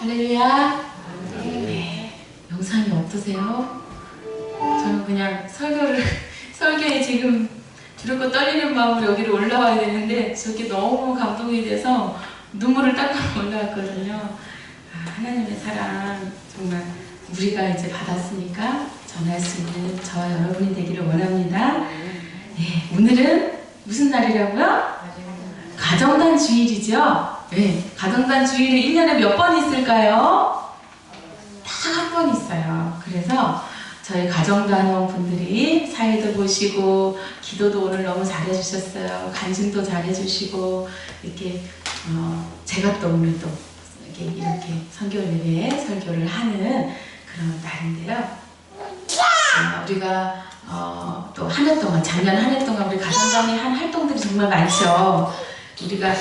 할렐루야. 네. 영상이 어떠세요? 저는 그냥 설교를 설교에 지금 두렵고 떨리는 마음으로 여기로 올라와야 되는데 저게 너무 감동이 돼서 눈물을 닦아 올라왔거든요. 아, 하나님의 사랑 정말 우리가 이제 받았으니까 전할 수 있는 저와 여러분이 되기를 원합니다. 네, 오늘은 무슨 날이라고요? 가정단 주일이죠? 네, 가정단 주일이 1년에 몇 번 있을까요? 딱 한 번 있어요. 그래서 저희 가정단원 분들이 사회도 보시고 기도도 오늘 너무 잘해주셨어요. 간증도 잘해주시고 이렇게 어, 제가 또 오늘 또 이렇게, 이렇게 선교 예배 설교를 하는 그런 날인데요. 어, 우리가 어, 또 한 해 동안 작년 한 해 동안 우리 가정단이 한 활동들이 정말 많죠. 우리가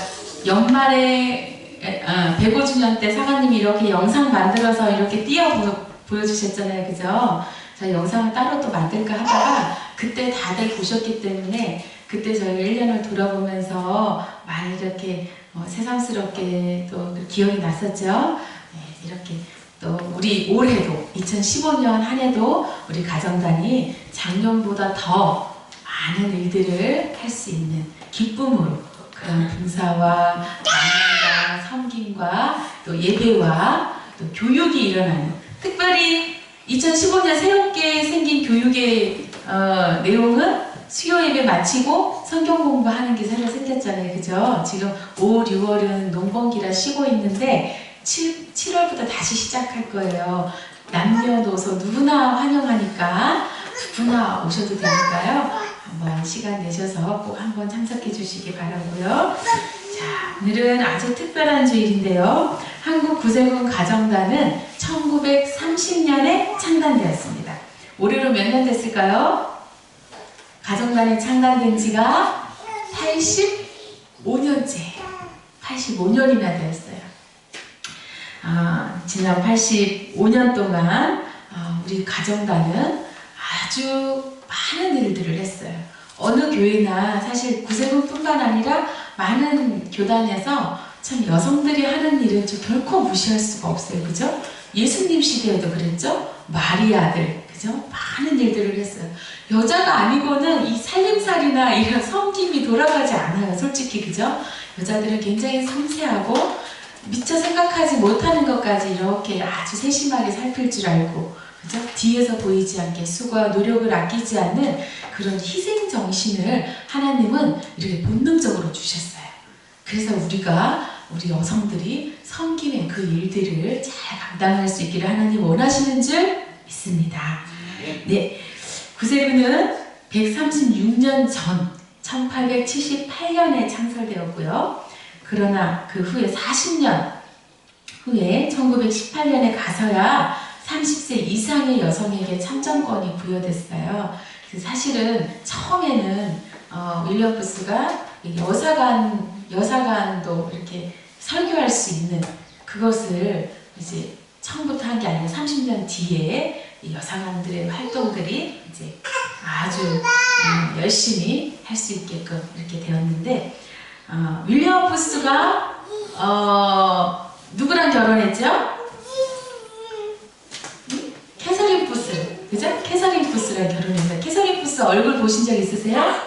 연말에 에, 아, 105주년 때 사관님이 이렇게 영상 만들어서 이렇게 띄어 보, 보여주셨잖아요. 그죠? 저 영상을 따로 또 만들까 하다가 그때 다들 보셨기 때문에 그때 저희 1년을 돌아보면서 많이 이렇게 어, 새삼스럽게 또 기억이 났었죠. 네, 이렇게 또 우리 올해도 2015년 한 해도 우리 가정단이 작년보다 더 많은 일들을 할 수 있는 기쁨으로 그런 봉사와 나눔과 섬김과 또 예배와 또 교육이 일어나는 특별히 2015년 새롭게 생긴 교육의 어, 내용은 수요 예배 마치고 성경 공부하는 게 새로 생겼잖아요. 그죠? 지금 5, 6월은 농번기라 쉬고 있는데 7, 7월부터 다시 시작할 거예요. 남녀노소 누구나 환영하니까 누구나 오셔도 되니까요. 한번 시간 내셔서 꼭 한번 참석해 주시기 바라고요. 자, 오늘은 아주 특별한 주일인데요. 한국 구세군 가정단은 1930년에 창단되었습니다. 올해로 몇 년 됐을까요? 가정단이 창단된 지가 85년째, 85년이나 되었어요. 아, 지난 85년 동안 아, 우리 가정단은 아주 많은 일들을 했어요. 어느 교회나 사실 구세군뿐만 아니라 많은 교단에서 참 여성들이 하는 일은 좀 결코 무시할 수가 없어요. 그죠? 예수님 시대에도 그랬죠? 마리아들, 그죠? 많은 일들을 했어요. 여자가 아니고는 이 살림살이나 이런 섬김이 돌아가지 않아요. 솔직히, 그죠? 여자들은 굉장히 섬세하고 미처 생각하지 못하는 것까지 이렇게 아주 세심하게 살필 줄 알고, 그죠? 뒤에서 보이지 않게 수고와 노력을 아끼지 않는 그런 희생 정신을 하나님은 이렇게 본능적으로 주셨어요. 그래서 우리가 우리 여성들이 섬김의 그 일들을 잘 감당할 수 있기를 하나님 원하시는 줄 믿습니다. 네, 구세군은 136년 전 1878년에 창설되었고요. 그러나 그 후에 40년 후에 1918년에 가서야 30세 이상의 여성에게 참정권이 부여됐어요. 사실은 처음에는 어, 윌리엄 부스가 여사관 여사관도 이렇게 설교할 수 있는 그것을 이제 처음부터 한 게 아니라 30년 뒤에 이 여사관들의 활동들이 이제 아주 음, 열심히 할 수 있게끔 이렇게 되었는데 어, 윌리엄 부스가 어, 누구랑 결혼했죠? 음? 캐서린 부스, 그죠? 부스랑 결혼했어요. 캐서린 부스 얼굴 보신 적 있으세요?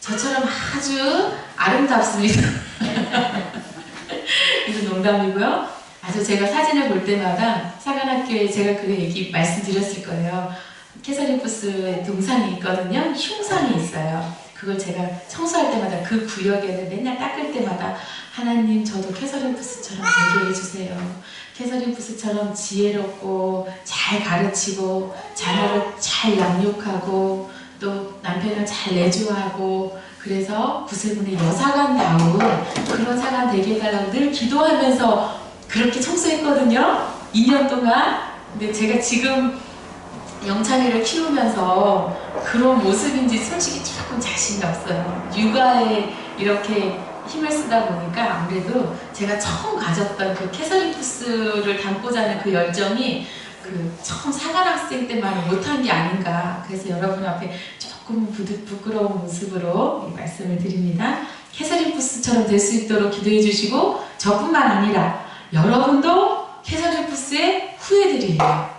저처럼 아주 아름답습니다. 이거 농담이고요. 아주 제가 사진을 볼 때마다 사관학교에 제가 그 얘기 말씀드렸을 거예요. 캐서린 부스의 동상이 있거든요. 흉상이 있어요. 그걸 제가 청소할 때마다 그 구역에는 맨날 닦을 때마다 하나님 저도 캐서린 부스처럼 되게 해주세요. 캐서린 부스처럼 지혜롭고 잘 가르치고 자녀를 잘 양육하고 또 남편을 잘 내조하고 그래서 구세군의 여사관다운 그런 사관 되게 해달라고 늘 기도하면서 그렇게 청소했거든요. 2년 동안. 근데 제가 지금 영찬이를 키우면서 그런 모습인지 솔직히 조금 자신이 없어요. 육아에 이렇게 힘을 쓰다 보니까 아무래도 제가 처음 가졌던 그 캐서린푸스를 담고자 하는 그 열정이 그 처음 사관 학생 때만 못한 게 아닌가. 그래서 여러분 앞에 조금 부드, 부끄러운 모습으로 말씀을 드립니다. 캐서린 푸스처럼 될 수 있도록 기도해 주시고 저뿐만 아니라 여러분도 캐서린 푸스의 후예들이에요.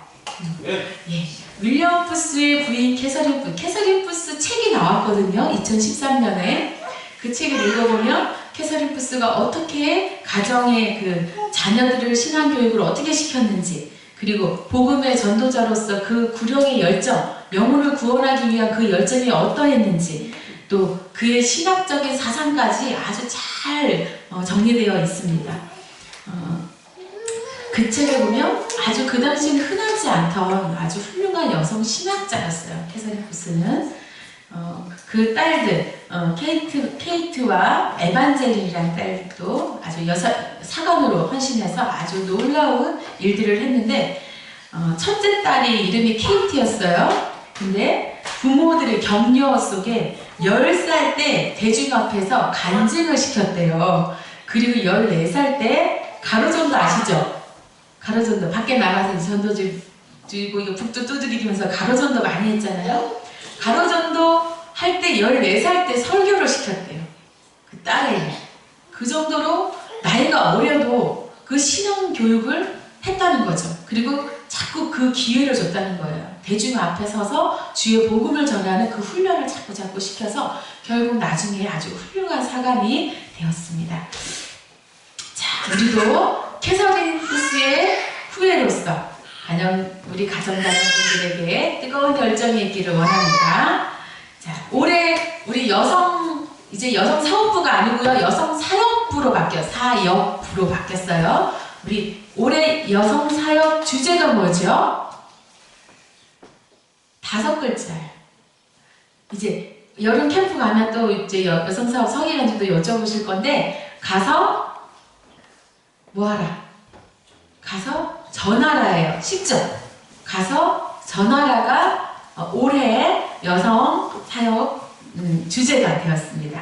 네. 예, 윌리엄 푸스의 부인 캐서린 푸스, 캐서린 푸스 책이 나왔거든요. 2013년에 그 책을 읽어보면 캐서린 푸스가 어떻게 가정의 그 자녀들을 신앙 교육을 어떻게 시켰는지 그리고 복음의 전도자로서 그 구령의 열정, 영혼을 구원하기 위한 그 열정이 어떠했는지 또 그의 신학적인 사상까지 아주 잘 어, 정리되어 있습니다. 어, 그 책을 보면 아주 그 당시엔 흔하지 않던 아주 훌륭한 여성 신학자였어요. 캐서린 푸스는 어, 그 딸들 어, 케이트 케이트와 에반젤린이라는 딸도 아주 여사 사관으로 헌신해서 아주 놀라운 일들을 했는데 어, 첫째 딸이 이름이 케이트였어요. 근데 부모들의 격려 속에 10살 때 대중 앞에서 간증을 시켰대요. 그리고 14살 때 가로전도 아시죠? 가로전도 밖에 나가서 전도 들고 북도 두드리면서 가로전도 많이 했잖아요. 가로전도 할 때 14살 때 설교를 시켰대요. 그 딸에. 그 정도로 나이가 어려도 그 신앙 교육을 했다는 거죠. 그리고 자꾸 그 기회를 줬다는 거예요. 대중 앞에 서서 주의 복음을 전하는 그 훈련을 자꾸 자꾸 시켜서 결국 나중에 아주 훌륭한 사감이 되었습니다. 자, 우리도 캐서린 푸스의 후예로서 가정 우리 가정가족분들에게 뜨거운 열정이 있기를 원합니다. 자, 올해 우리 여성 이제 여성 사업부가 아니고요 여성 사역부로 바뀌어 사역부로 바뀌었어요. 우리 올해 여성 사역 주제가 뭐죠? 다섯 글자예요. 이제 여름 캠프 가면 또 이제 여- 여성 사업 성의간지도 여쭤보실 건데 가서 뭐하라? 가서 전하라예요. 쉽죠? 가서 전하라가 어, 올해 여성 사역 음, 주제가 되었습니다.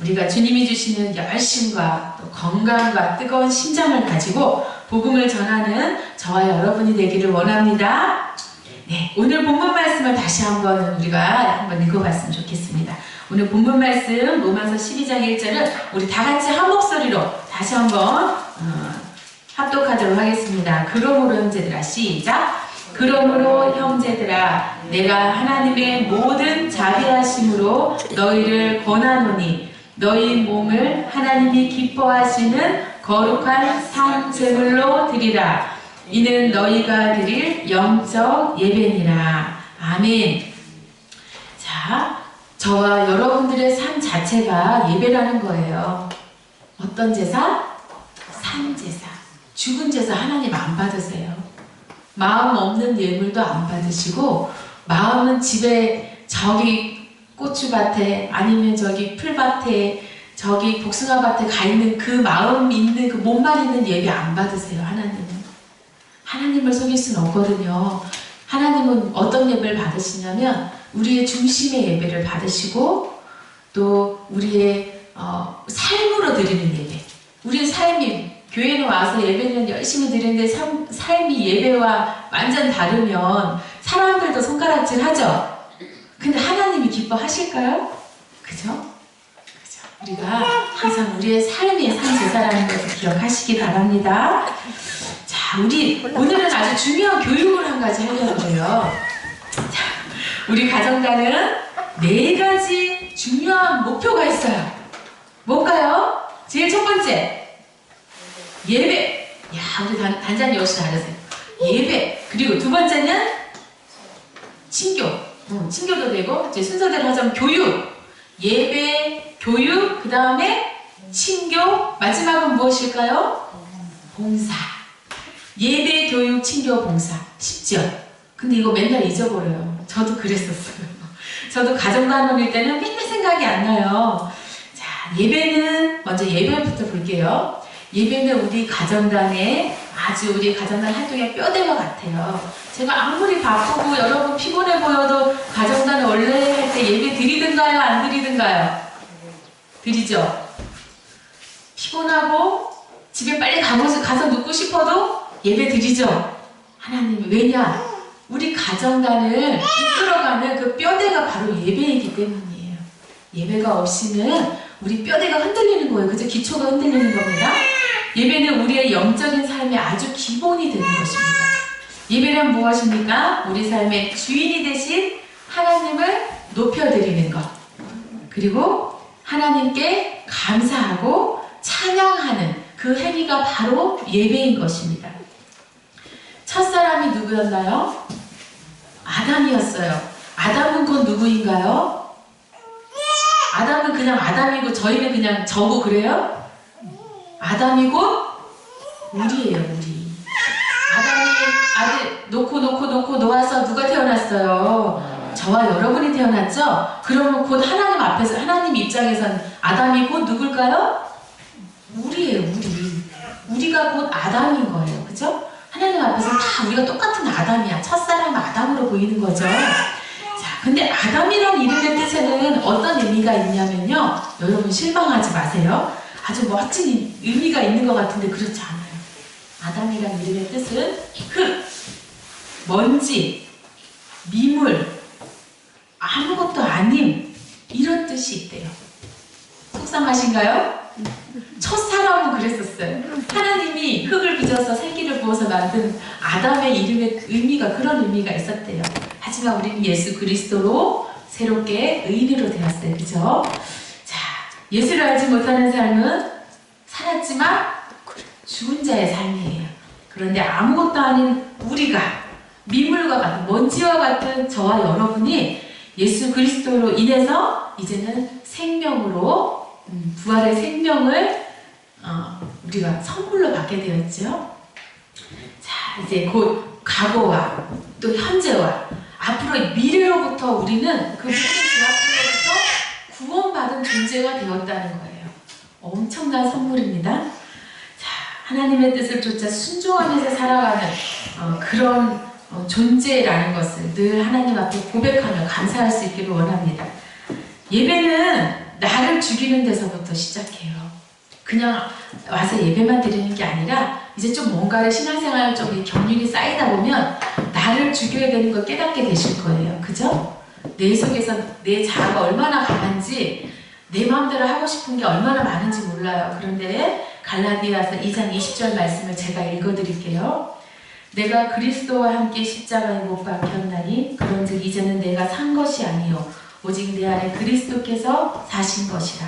우리가 주님이 주시는 열심과 또 건강과 뜨거운 심장을 가지고 복음을 전하는 저와 여러분이 되기를 원합니다. 네, 오늘 본문 말씀을 다시 한번 우리가 한번 읽어봤으면 좋겠습니다. 오늘 본문 말씀 로마서 12장 1절은 우리 다 같이 한 목소리로 다시 한번 어, 합독하도록 하겠습니다. 그러므로 형제들아 시작. 그러므로 형제들아 내가 하나님의 모든 자비하심으로 너희를 권하노니 너희 몸을 하나님이 기뻐하시는 거룩한 산제물로 드리라. 이는 너희가 드릴 영적 예배니라. 아멘. 자, 저와 여러분들의 삶 자체가 예배라는 거예요. 어떤 제사? 산제사. 죽은 제사 하나님 안 받으세요. 마음 없는 예물도 안 받으시고 마음은 집에 저기 고추밭에 아니면 저기 풀밭에 저기 복숭아밭에 가 있는 그 마음 있는 그 몸만 있는 예배 안 받으세요 하나님은. 하나님을 속일 수는 없거든요. 하나님은 어떤 예배를 받으시냐면 우리의 중심의 예배를 받으시고 또 우리의 어, 삶으로 드리는 예배. 우리의 삶이 교회는 와서 예배는 열심히 드리는데 삶, 삶이 예배와 완전 다르면 사람들도 손가락질 하죠. 근데 하나님이 기뻐하실까요? 그죠? 그죠? 우리가 항상 우리의 삶이 산 제사라는 것을 기억하시기 바랍니다. 자, 우리 오늘은 아주 중요한 교육을 한 가지 하려고 해요. 자, 우리 가정단은 네 가지 중요한 목표가 있어요. 뭘까요? 제일 첫 번째, 예배. 야, 우리 단, 단장님 역시 잘하세요. 예배. 그리고 두 번째는 친교. 음, 친교도 되고, 이제 순서대로 하자면 교육. 예배, 교육, 그 다음에 친교. 마지막은 무엇일까요? 봉사. 예배, 교육, 친교, 봉사. 쉽죠? 근데 이거 맨날 잊어버려요. 저도 그랬었어요. 저도 가정단원일 때는 맨날 생각이 안 나요. 자, 예배는, 먼저 예배부터 볼게요. 예배는 우리 가정단의 아주 우리 가정단 활동의 뼈대가 같아요. 제가 아무리 바쁘고 여러분 피곤해 보여도 가정단 원래 할 때 예배 드리든가요? 안 드리든가요? 드리죠? 피곤하고 집에 빨리 가고, 가서 눕고 싶어도 예배 드리죠? 하나님, 왜냐? 우리 가정단을 이끌어가는 그 뼈대가 바로 예배이기 때문이에요. 예배가 없이는 우리 뼈대가 흔들리는 거예요. 그죠? 기초가 흔들리는 겁니다. 예배는 우리의 영적인 삶의 아주 기본이 되는 것입니다. 예배는 무엇입니까? 우리 삶의 주인이 되신 하나님을 높여드리는 것. 그리고 하나님께 감사하고 찬양하는 그 행위가 바로 예배인 것입니다. 첫사람이 누구였나요? 아담이었어요. 아담은 곧 누구인가요? 아담은 그냥 아담이고 저희는 그냥 저고 그래요? 아담이 곧 우리예요, 우리. 아담이 아들 놓고 놓고 놓고 놓아서 누가 태어났어요? 저와 여러분이 태어났죠? 그러면 곧 하나님 앞에서 하나님 입장에선 아담이 곧 누굴까요? 우리예요, 우리. 우리가 곧 아담인 거예요. 그죠? 하나님 앞에서 다 우리가 똑같은 아담이야. 첫사람 아담으로 보이는 거죠. 자, 근데 아담이란 이름의 뜻에는 어떤 의미가 있냐면요. 여러분 실망하지 마세요. 아주 멋진 의미가 있는 것 같은데 그렇지 않아요. 아담이란 이름의 뜻은 흙, 먼지, 미물, 아무것도 아님 이런 뜻이 있대요. 속상하신가요? 첫 사람은 그랬었어요. 하나님이 흙을 빚어서 생기를 부어서 만든 아담의 이름의 의미가 그런 의미가 있었대요. 하지만 우리는 예수 그리스도로 새롭게 의인으로 되었어요. 그죠? 자, 예수를 알지 못하는 삶은 살았지만 죽은 자의 삶이에요. 그런데 아무것도 아닌 우리가 민물과 같은 먼지와 같은 저와 여러분이 예수 그리스도로 인해서 이제는 생명으로 음, 부활의 생명을 어, 우리가 선물로 받게 되었죠. 자, 이제 곧 과거와 또 현재와 앞으로 미래로부터 우리는 그 구원받은 존재가 되었다는 거예요. 엄청난 선물입니다. 자, 하나님의 뜻을 쫓아 순종하면서 살아가는 어, 그런 어, 존재라는 것을 늘 하나님 앞에 고백하며 감사할 수 있기를 원합니다. 예배는 나를 죽이는 데서부터 시작해요. 그냥 와서 예배만 드리는 게 아니라 이제 좀 뭔가를 신앙생활 쪽에 경륜이 쌓이다 보면 나를 죽여야 되는 걸 깨닫게 되실 거예요. 그죠? 내 속에서 내 자아가 얼마나 강한지 내 마음대로 하고 싶은 게 얼마나 많은지 몰라요. 그런데 갈라디아서 2장 20절 말씀을 제가 읽어드릴게요. 내가 그리스도와 함께 십자가에 못 박혔나니 그런즉 이제는 내가 산 것이 아니요 오직 내 안에 그리스도께서 사신 것이라.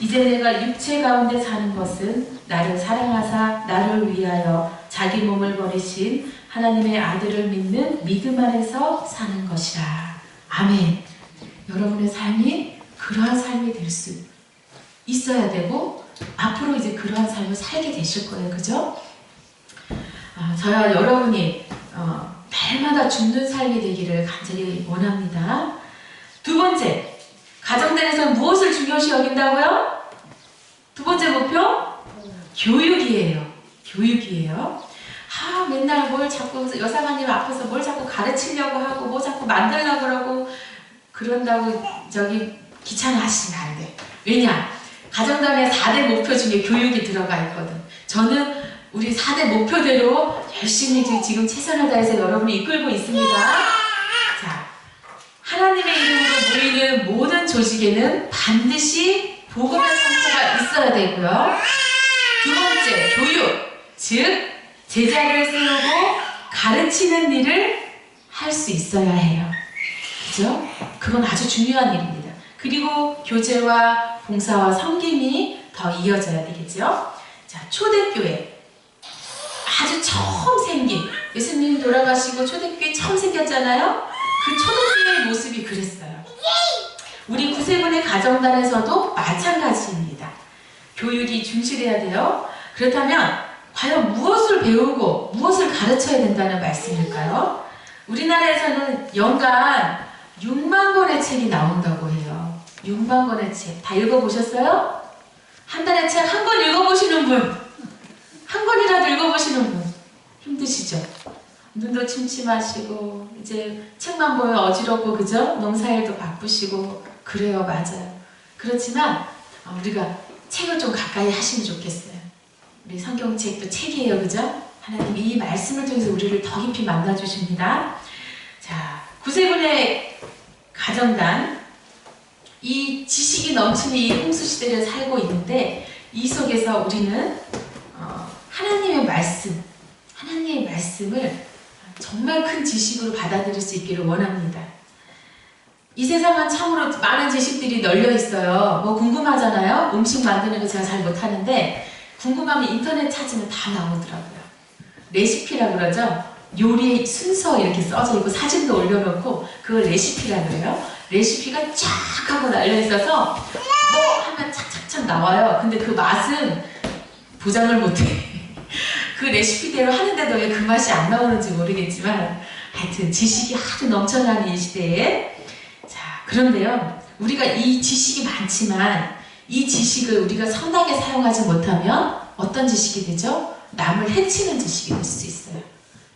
이제 내가 육체 가운데 사는 것은 나를 사랑하사 나를 위하여 자기 몸을 버리신 하나님의 아들을 믿는 믿음 안에서 사는 것이라. 아멘. 여러분의 삶이 그러한 삶이 될 수 있어야 되고 앞으로 이제 그러한 삶을 살게 되실 거예요. 그죠? 아, 저와 여러분이 어, 날마다 죽는 삶이 되기를 간절히 원합니다. 두 번째, 가정단에서 무엇을 중요시 여긴다고요? 두 번째 목표? 교육이에요. 교육이에요. 아, 맨날 뭘 자꾸 여사관님 앞에서 뭘 자꾸 가르치려고 하고 뭐 자꾸 만들려고 그러고 그런다고 저기 귀찮아하시면 안 돼. 왜냐? 가정단의 4대 목표 중에 교육이 들어가 있거든. 저는 우리 4대 목표대로 열심히 지금 최선을 다해서 여러분을 이끌고 있습니다. 자, 하나님의 이름으로 모이는 모든 조직에는 반드시 복음의 선포가 있어야 되고요. 두 번째, 교육. 즉, 제자를 세우고 가르치는 일을 할 수 있어야 해요. 그죠? 그건 아주 중요한 일입니다. 그리고 교제와 봉사와 섬김이 더 이어져야 되겠죠? 자, 초대교회. 아주 처음 생긴, 예수님 돌아가시고 초대교회 처음 생겼잖아요? 그 초대교회의 모습이 그랬어요. 우리 구세군의 가정단에서도 마찬가지입니다. 교육이 중시돼야 돼요. 그렇다면 과연 무엇을 배우고 무엇을 가르쳐야 된다는 말씀일까요? 우리나라에서는 연간 6만 권의 책이 나온다고 해요. 6만 권의 책. 다 읽어보셨어요? 한 달에 책 한 권 읽어보시는 분. 한 권이라도 읽어보시는 분. 힘드시죠? 눈도 침침하시고, 이제 책만 보면 어지럽고, 그죠? 농사일도 바쁘시고, 그래요, 맞아요. 그렇지만, 어, 우리가 책을 좀 가까이 하시면 좋겠어요. 우리 성경책도 책이에요, 그죠? 하나님 이 말씀을 통해서 우리를 더 깊이 만나주십니다. 자, 구세군의 가정단, 이 지식이 넘치는 이 홍수 시대를 살고 있는데 이 속에서 우리는 말씀, 하나님의 말씀을 정말 큰 지식으로 받아들일 수 있기를 원합니다. 이 세상은 참으로 많은 지식들이 널려 있어요. 뭐 궁금하잖아요. 음식 만드는 거 제가 잘 못하는데 궁금하면 인터넷 찾으면 다 나오더라고요. 레시피라 그러죠. 요리 순서 이렇게 써져 있고 사진도 올려놓고 그걸 레시피라 그래요. 레시피가 쫙 하고 날려 있어서 뭐 하면 착착착 나와요. 근데 그 맛은 보장을 못해. 그 레시피대로 하는데도 왜 그 맛이 안 나오는지 모르겠지만 하여튼 지식이 하도 넘쳐나는 이 시대에 자 그런데요 우리가 이 지식이 많지만 이 지식을 우리가 선하게 사용하지 못하면 어떤 지식이 되죠? 남을 해치는 지식이 될 수 있어요.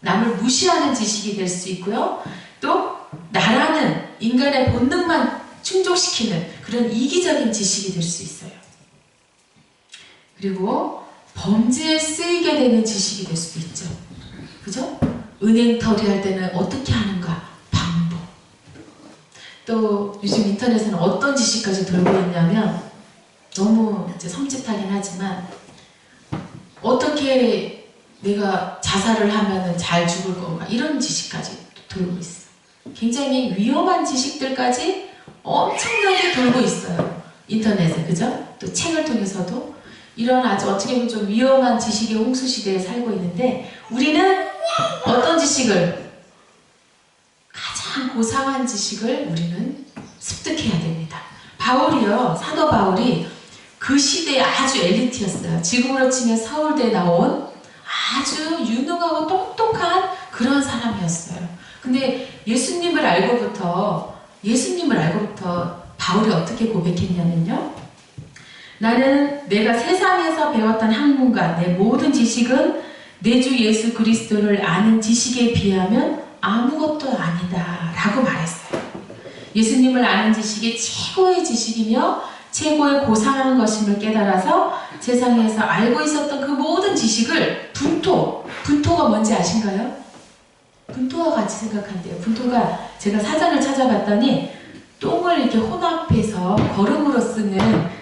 남을 무시하는 지식이 될 수 있고요. 또 나라는 인간의 본능만 충족시키는 그런 이기적인 지식이 될 수 있어요. 그리고 범죄에 쓰이게 되는 지식이 될 수도 있죠. 그죠? 은행 털이할 때는 어떻게 하는가? 방법. 또 요즘 인터넷에는 어떤 지식까지 돌고 있냐면 너무 이제 섬찟하긴 하지만 어떻게 내가 자살을 하면 잘 죽을 건가 이런 지식까지 돌고 있어. 굉장히 위험한 지식들까지 엄청나게 돌고 있어요. 인터넷에 그죠? 또 책을 통해서도 이런 아주 어떻게 보면 좀 위험한 지식의 홍수 시대에 살고 있는데 우리는 어떤 지식을 가장 고상한 지식을 우리는 습득해야 됩니다. 바울이요 사도 바울이 그 시대에 아주 엘리트였어요. 지금으로 치면 서울대 나온 아주 유능하고 똑똑한 그런 사람이었어요. 근데 예수님을 알고부터 예수님을 알고부터 바울이 어떻게 고백했냐면요. 나는 내가 세상에서 배웠던 학문과 내 모든 지식은 내 주 예수 그리스도를 아는 지식에 비하면 아무것도 아니다 라고 말했어요. 예수님을 아는 지식이 최고의 지식이며 최고의 고상한 것임을 깨달아서 세상에서 알고 있었던 그 모든 지식을 분토, 분토가 뭔지 아신가요? 분토와 같이 생각한대요. 분토가 제가 사전을 찾아봤더니 똥을 이렇게 혼합해서 거름으로 쓰는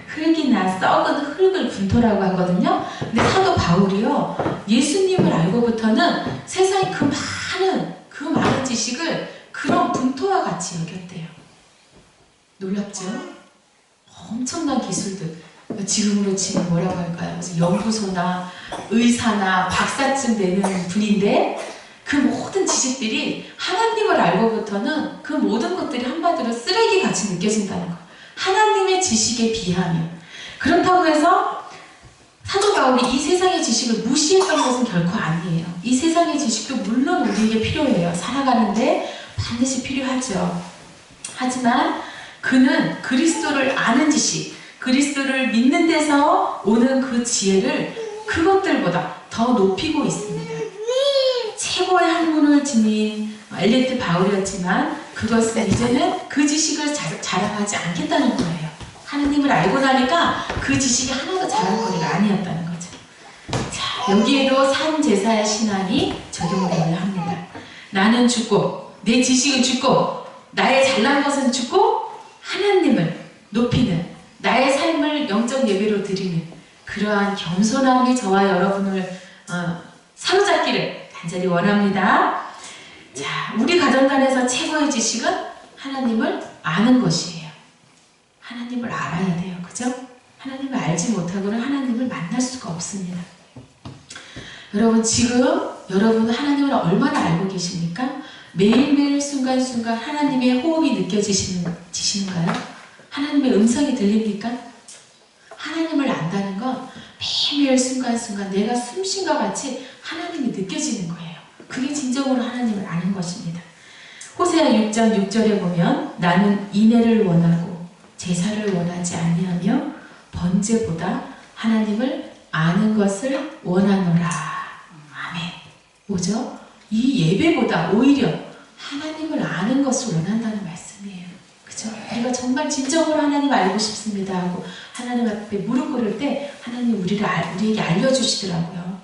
흙이나 썩은 흙을 분토라고 하거든요. 근데 사도 바울이요. 예수님을 알고부터는 세상에 그 많은 그 많은 지식을 그런 분토와 같이 여겼대요. 놀랍죠? 엄청난 기술들. 지금으로 치면 뭐라고 할까요? 연구소나 의사나 박사쯤 되는 분인데 그 모든 지식들이 하나님을 알고부터는 그 모든 것들이 한마디로 쓰레기 같이 느껴진다는 거. 하나님의 지식에 비하면. 그렇다고 해서 사도 바울이 이 세상의 지식을 무시했던 것은 결코 아니에요. 이 세상의 지식도 물론 우리에게 필요해요. 살아가는데 반드시 필요하죠. 하지만 그는 그리스도를 아는 지식, 그리스도를 믿는 데서 오는 그 지혜를 그것들보다 더 높이고 있습니다. 최고의 학문을 지닌 엘리트 바울이었지만 그것은 이제는 그 지식을 자, 자랑하지 않겠다는 거예요. 하느님을 알고 나니까 그 지식이 하나도 자랑거리가 아니었다는 거죠. 자, 여기에도 산 제사의 신앙이 적용되어야 합니다. 나는 죽고 내 지식은 죽고 나의 잘난 것은 죽고 하나님을 높이는 나의 삶을 영적 예배로 드리는 그러한 겸손함이 저와 여러분을 어, 사로잡기를 간절히 원합니다. 자, 우리 가정간에서 최고의 지식은 하나님을 아는 것이에요. 하나님을 알아야 돼요. 그죠? 하나님을 알지 못하고는 하나님을 만날 수가 없습니다. 여러분, 지금 여러분은 하나님을 얼마나 알고 계십니까? 매일매일 순간순간 하나님의 호흡이 느껴지시는 가요? 하나님의 음성이 들립니까? 하나님을 안다는 건 매일매일 순간순간 내가 숨쉰과 같이 하나님이 느껴지는 거예요. 그게 진정으로 하나님을 아는 것입니다. 호세아 6장 6절에 보면 나는 인애를 원하고 제사를 원하지 아니하며 번제보다 하나님을 아는 것을 원하노라. 아멘. 뭐죠? 이 예배보다 오히려 하나님을 아는 것을 원한다는 말씀이에요. 그죠? 우리가 정말 진정으로 하나님 알고 싶습니다 하고 하나님 앞에 무릎 꿇을 때 하나님 우리를 알, 우리에게 알려주시더라고요.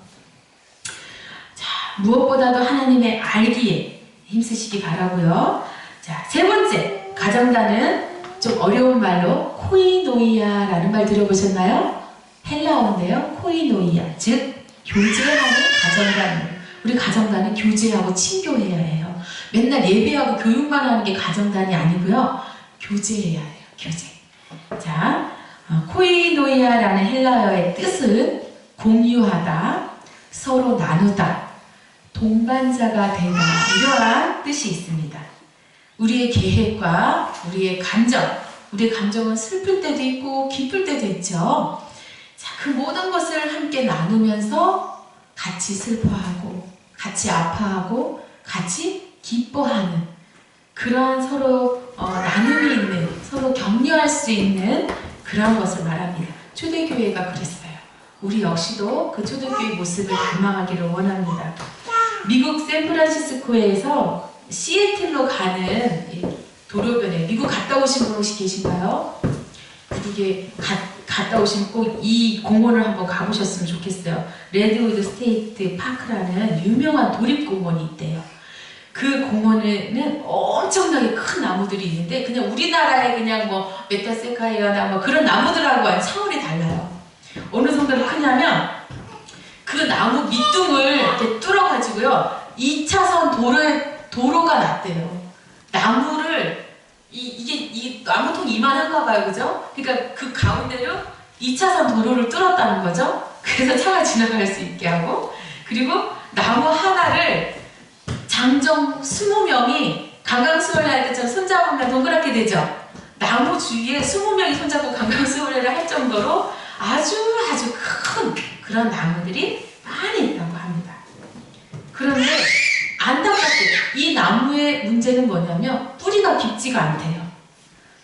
자, 무엇보다도 하나님의 알기에 힘쓰시기 바라고요. 자, 세 번째 가정단은 좀 어려운 말로 코이노이아라는 말 들어보셨나요? 헬라어인데요. 코이노이아 즉 교제하는 가정단. 우리 가정단은 교제하고 친교해야 해요. 맨날 예배하고 교육만 하는 게 가정단이 아니고요. 교제해야 해요. 교제. 자, 어, 코이노이아라는 헬라어의 뜻은 공유하다, 서로 나누다, 동반자가 되다 이러한 뜻이 있습니다. 우리의 계획과 우리의 감정, 우리의 감정은 슬플 때도 있고 기쁠 때도 있죠. 자, 그 모든 것을 함께 나누면서 같이 슬퍼하고, 같이 아파하고, 같이 기뻐하는 그런 서로 어, 나눔이 있는, 서로 격려할 수 있는 그런 것을 말합니다. 초대교회가 그랬어요. 우리 역시도 그 초대교회 모습을 닮아가기를 원합니다. 미국 샌프란시스코에서 시애틀로 가는 이 도로변에 미국 갔다 오신 분 혹시 계신가요? 미국에 가, 갔다 오시면 꼭 이 공원을 한번 가보셨으면 좋겠어요. 레드우드 스테이트 파크라는 유명한 도립공원이 있대요. 그 공원에는 엄청나게 큰 나무들이 있는데 그냥 우리나라의 그냥 뭐 메타세카이아나 뭐 그런 나무들하고는 차원이 달라요. 어느 정도로 크냐면 그 나무 밑둥을 이렇게 뚫어가지고요 2차선 도로에 도로가 났대요. 나무를 이, 이게 이 나무통 이만한가 봐요, 그죠? 그러니까 그 가운데로 2차선 도로를 뚫었다는 거죠. 그래서 차가 지나갈 수 있게 하고 그리고 나무 하나를 장정 20명이 강강수월래 할 때처럼 손잡으면 동그랗게 되죠. 나무 주위에 20명이 손잡고 강강수월래를 할 정도로 아주 아주 큰 그런 나무들이 많이 있다고 합니다. 그런데 안타깝게 이 나무의 문제는 뭐냐면 뿌리가 깊지가 않대요.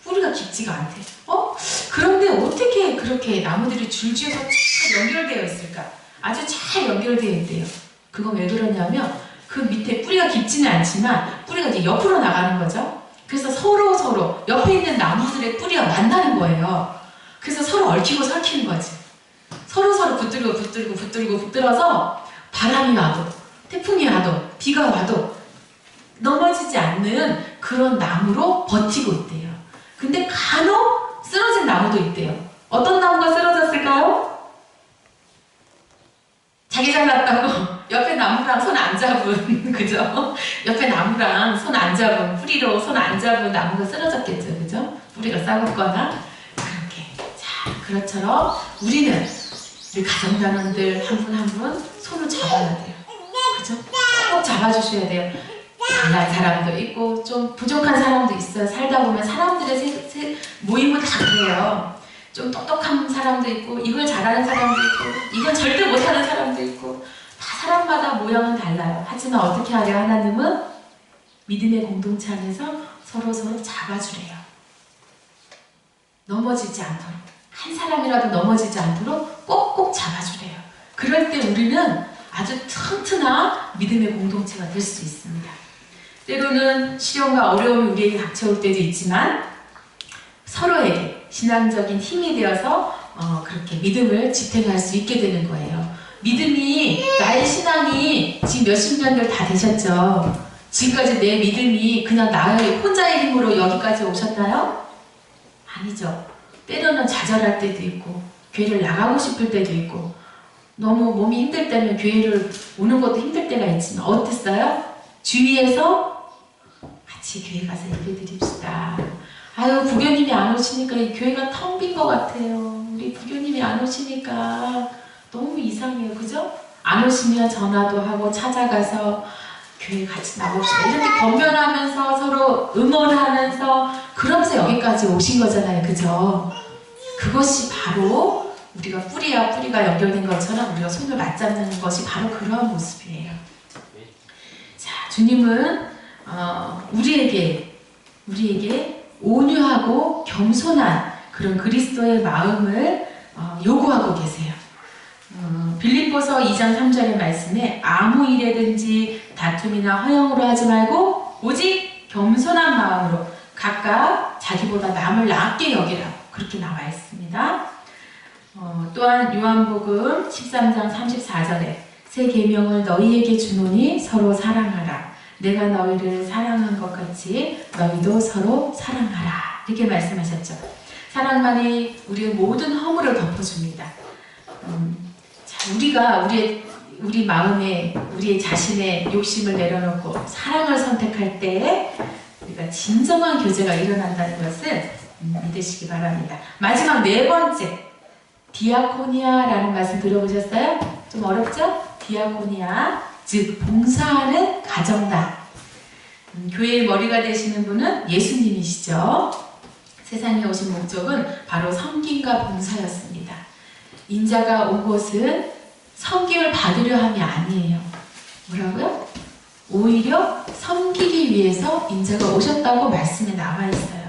뿌리가 깊지가 않대요. 어? 그런데 어떻게 그렇게 나무들이 줄지어서 잘 연결되어 있을까? 아주 잘 연결되어 있대요. 그건 왜 그러냐면 그 밑에 뿌리가 깊지는 않지만 뿌리가 이제 옆으로 나가는 거죠. 그래서 서로 서로 옆에 있는 나무들의 뿌리가 만나는 거예요. 그래서 서로 얽히고 설키는 거지. 서로 서로 붙들고 붙들고 붙들고 붙들어서 바람이 와도 태풍이 와도 비가 와도 넘어지지 않는 그런 나무로 버티고 있대요. 근데 간혹 쓰러진 나무도 있대요. 어떤 나무가 쓰러졌을까요? 자기 잘났다고 옆에 나무랑 손 안 잡은 그죠? 옆에 나무랑 손 안 잡은 뿌리로 손 안 잡은 나무가 쓰러졌겠죠, 그죠? 뿌리가 썩었거나 그렇게 자 그렇처럼 우리는 우리 가정단원들 한 분 한 분 손을 잡아야 돼요, 그죠? 꼭 잡아주셔야 돼요. 잘난 사람도 있고 좀 부족한 사람도 있어요. 살다 보면 사람들의 세- 세- 모임은 다 그래요. 좀 똑똑한 사람도 있고 이걸 잘하는 사람도 있고 이건 절대 못하는 사람도 있고 다 사람마다 모양은 달라요. 하지만 어떻게 하려 하나님은 믿음의 공동체 안에서 서로 서로 잡아주래요. 넘어지지 않도록 한 사람이라도 넘어지지 않도록 꼭꼭 잡아주래요. 그럴 때 우리는 아주 튼튼한 믿음의 공동체가 될 수 있습니다. 때로는 시련과 어려움이 우리에게 닥쳐올 때도 있지만 서로에게 신앙적인 힘이 되어서 어, 그렇게 믿음을 지탱할 수 있게 되는 거예요. 믿음이 나의 신앙이 지금 몇십 년들 다 되셨죠. 지금까지 내 믿음이 그냥 나의 혼자의 힘으로 여기까지 오셨나요? 아니죠. 때로는 좌절할 때도 있고 교회를 나가고 싶을 때도 있고 너무 몸이 힘들 때는 교회를 오는 것도 힘들 때가 있지만 어땠어요? 주위에서 같이 교회 가서 예배 드립시다. 아유 부교님이 안 오시니까 이 교회가 텅 빈 것 같아요. 우리 부교님이 안 오시니까 너무 이상해요. 그죠? 안 오시면 전화도 하고 찾아가서 교회 같이 나옵시다. 이렇게 건면하면서 서로 응원하면서 그러면서 여기까지 오신 거잖아요. 그죠? 그것이 바로 우리가 뿌리와 뿌리가 연결된 것처럼 우리가 손을 맞잡는 것이 바로 그러한 모습이에요. 자, 주님은 어, 우리에게 우리에게 온유하고 겸손한 그런 그리스도의 마음을 어, 요구하고 계세요. 어, 빌립보서 2장 3절의 말씀에 아무 일에든지 다툼이나 허영으로 하지 말고 오직 겸손한 마음으로 각각 자기보다 남을 낫게 여기라 그렇게 나와 있습니다. 어, 또한 요한복음 13장 34절에 새 계명을 너희에게 주노니 서로 사랑하라. 내가 너희를 사랑한 것 같이 너희도 서로 사랑하라. 이렇게 말씀하셨죠. 사랑만이 우리의 모든 허물을 덮어줍니다. 음, 자, 우리가 우리의 우리 마음에 우리의 자신의 욕심을 내려놓고 사랑을 선택할 때 우리가 진정한 교제가 일어난다는 것을 음, 믿으시기 바랍니다. 마지막 네 번째 디아코니아라는 말씀 들어보셨어요? 좀 어렵죠? 디아코니아 즉 봉사하는 가정단 음, 교회의 머리가 되시는 분은 예수님이시죠. 세상에 오신 목적은 바로 섬김과 봉사였습니다. 인자가 온 곳은 섬김을 받으려 함이 아니에요. 뭐라고요? 오히려 섬기기 위해서 인자가 오셨다고 말씀에 나와 있어요.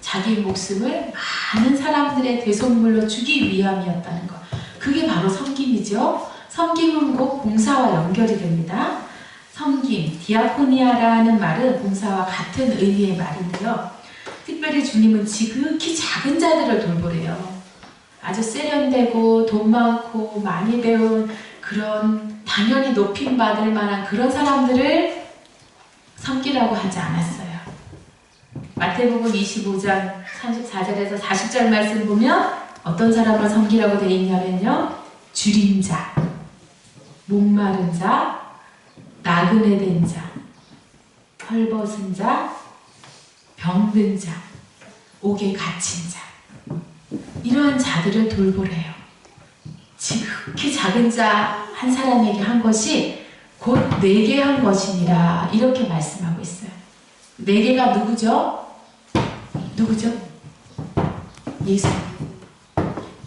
자기 목숨을 많은 사람들의 대속물로 주기 위함이었다는 것. 그게 바로 섬김이죠. 섬김은 곧 봉사와 연결이 됩니다. 섬김, 디아코니아라는 말은 봉사와 같은 의미의 말인데요. 특별히 주님은 지극히 작은 자들을 돌보래요. 아주 세련되고 돈 많고 많이 배운 그런 당연히 높임 받을 만한 그런 사람들을 섬기라고 하지 않았어요. 마태복음 25장 34절에서 40절 말씀 보면 어떤 사람을 섬기라고 되어 있냐면요. 줄인 자, 목마른 자, 나그네 된 자, 헐벗은 자, 병든 자, 옥에 갇힌 자. 이러한 자들을 돌보래요. 지극히 작은 자 한 사람에게 한 것이 곧 내게 한 것이니라 이렇게 말씀하고 있어요. 네 개가 누구죠? 누구죠? 예수.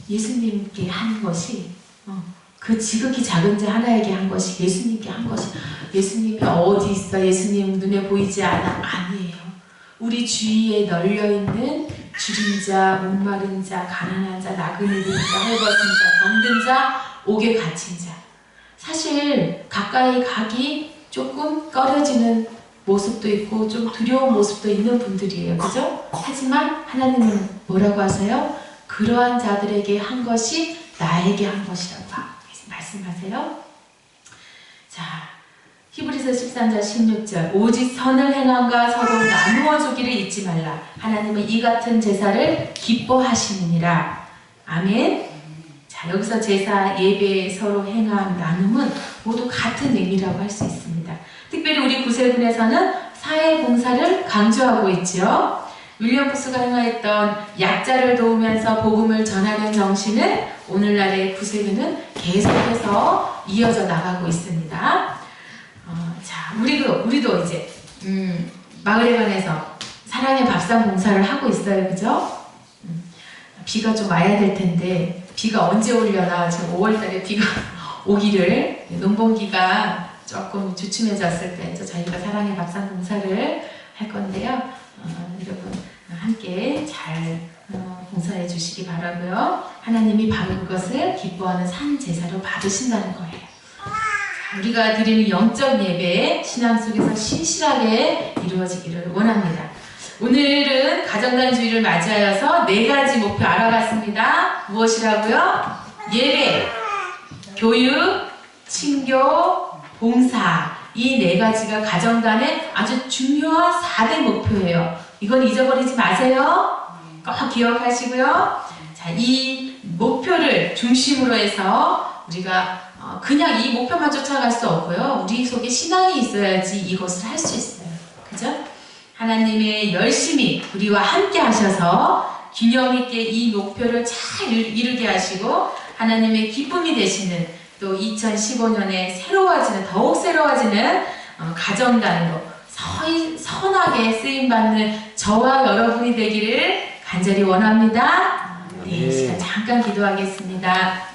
예수님께 한 것이 어, 그 지극히 작은 자 하나에게 한 것이 예수님께 한 것이 예수님이 어디 있어? 예수님 눈에 보이지 않아? 아니에요. 우리 주위에 널려 있는 줄인 자, 목마른 자, 가난한 자, 나그네 된 자, 헐벗은 자, 병든 자, 옥에 갇힌 자. 사실 가까이 가기 조금 꺼려지는 모습도 있고 좀 두려운 모습도 있는 분들이에요. 그죠? 하지만 하나님은 뭐라고 하세요? 그러한 자들에게 한 것이 나에게 한 것이라고 말씀하세요. 자, 히브리서 13장 16절 오직 선을 행함과 서로 나누어 주기를 잊지 말라. 하나님은 이 같은 제사를 기뻐하시느니라. 아멘. 자, 여기서 제사, 예배, 서로 행함, 나눔은 모두 같은 의미라고 할 수 있습니다. 특별히 우리 구세군에서는 사회봉사를 강조하고 있지요. 윌리엄 부스가 행하였던 약자를 도우면서 복음을 전하는 정신은 오늘날의 구세군은 계속해서 이어져 나가고 있습니다. 우리도, 우리도 이제, 음, 마을에 관해서 사랑의 밥상 봉사를 하고 있어요. 그죠? 음, 비가 좀 와야 될 텐데, 비가 언제 오려나 지금 5월달에 비가 오기를 농번기가 조금 주춤해졌을 때 저희가 사랑의 밥상 봉사를 할 건데요. 어, 여러분 함께 잘 어, 봉사해 주시기 바라고요. 하나님이 바로 그것을 기뻐하는 산 제사로 받으신다는 거예요. 자, 우리가 드리는 영적 예배 신앙 속에서 신실하게 이루어지기를 원합니다. 오늘은 가정단 주일을 맞이하여서 네 가지 목표 알아봤습니다. 무엇이라고요? 예배, 교육, 친교, 봉사. 이 네 가지가 가정단의 아주 중요한 4대 목표예요. 이건 잊어버리지 마세요. 꼭 기억하시고요. 자, 이 목표를 중심으로 해서 우리가 어, 그냥 이 목표만 쫓아갈 수 없고요. 우리 속에 신앙이 있어야지 이것을 할 수 있어요. 그죠? 하나님의 열심히 우리와 함께 하셔서 균형 있게 이 목표를 잘 이루게 하시고 하나님의 기쁨이 되시는 또 2015년에 새로워지는 더욱 새로워지는 어, 가정단으로 서, 선하게 쓰임 받는 저와 여러분이 되기를 간절히 원합니다. 네, 시간 잠깐 기도하겠습니다.